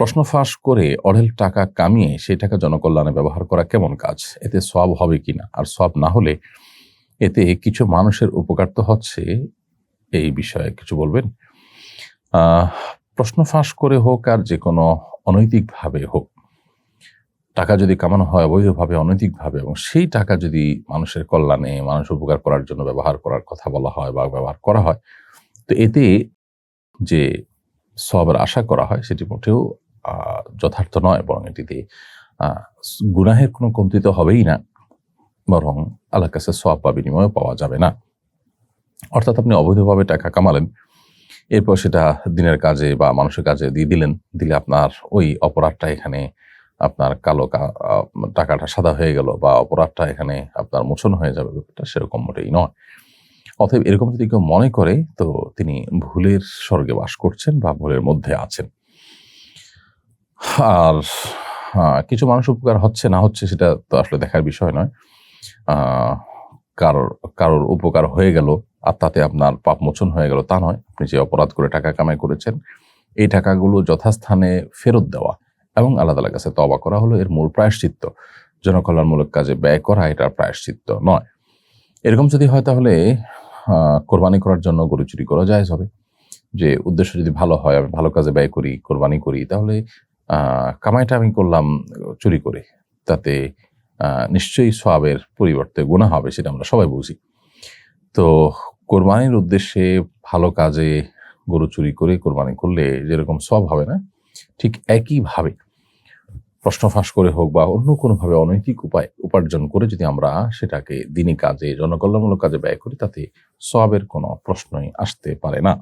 প্রশ্ন ফাঁস করে অঢেল টাকা কামিয়ে সেই টাকা জনকল্যাণে ব্যবহার করা কেমন কাজ? এতে সব হবে কিনা? আর সব না হলে এতে কিছু মানুষের উপকার তো হচ্ছে এই বিষয়ে কিছু বলবেন? প্রশ্ন ফাঁস করে হোক আর যে কোনো অনৈতিকভাবে হোক, টাকা যদি কামানো হয় অবৈধভাবে, অনৈতিকভাবে, এবং সেই টাকা যদি মানুষের কল্যাণে, মানুষ উপকার করার জন্য ব্যবহার করার কথা বলা হয় বা ব্যবহার করা হয়, তো এতে যে সবের আশা করা হয় সেটি মোটেও যথার্থ নয়, বরং এটিতে গুনাহের কোনো কমতি তো হবেই না, বরং আল্লাহর কাছে সব বা বিনিময় পাওয়া যাবে না। অর্থাৎ আপনি অবৈধভাবে টাকা কামালেন, এরপর সেটা দিনের কাজে বা মানুষের কাজে দিয়ে দিলেন, দিলে আপনার ওই অপরাধটা এখানে আপনার কালো টাকাটা সাদা হয়ে গেল বা অপরাধটা এখানে আপনার মোচন হয়ে যাবে, ব্যাপারটা সেরকম মোটেই নয়। অতএব এরকম যদি কেউ মনে করে, তো তিনি ভুলের স্বর্গে বাস করছেন বা ভুলের মধ্যে আছেন। আর কিছু মানুষ উপকার হচ্ছে, না হচ্ছে, সেটা তো আসলে দেখার বিষয় নয়। কারোর কারোর উপকার হয়ে গেল আর তাতে আপনার পাপ মোচন হয়ে গেল তা নয়। আপনি যে অপরাধ করে টাকা কামাই করেছেন, এই টাকাগুলো যথাস্থানে ফেরত দেওয়া এবং আল্লাহ তালার কাছে তবা করা হলো এর মূল প্রায়শ্চিত্ত। জনকল্যাণমূলক কাজে ব্যয় করা এটার প্রায়শ্চিত্ত নয়। এরকম যদি হয় তাহলে কোরবানি করার জন্য গরু চুরি করা যায় হবে। যে উদ্দেশ্য যদি ভালো হয়, আমি ভালো কাজে ব্যয় করি, কোরবানি করি, তাহলে কামাইটা আমি করলাম, চুরি করে। তাতে নিশ্চয়ই সবের পরিবর্তে গুণা হবে, সেটা আমরা সবাই বুঝি। তো কোরবানির উদ্দেশ্যে ভালো কাজে গরু চুরি করে কোরবানি করলে যেরকম সব হবে না, ঠিক একইভাবে প্রশ্ন ফাঁস করে হোক বা অন্য কোনোভাবে অনৈতিক উপায় উপার্জন করে যদি আমরা সেটাকে দিনী কাজে, জনকল্যাণমূলক কাজে ব্যয় করি, তাতে সবের কোনো প্রশ্নই আসতে পারে না।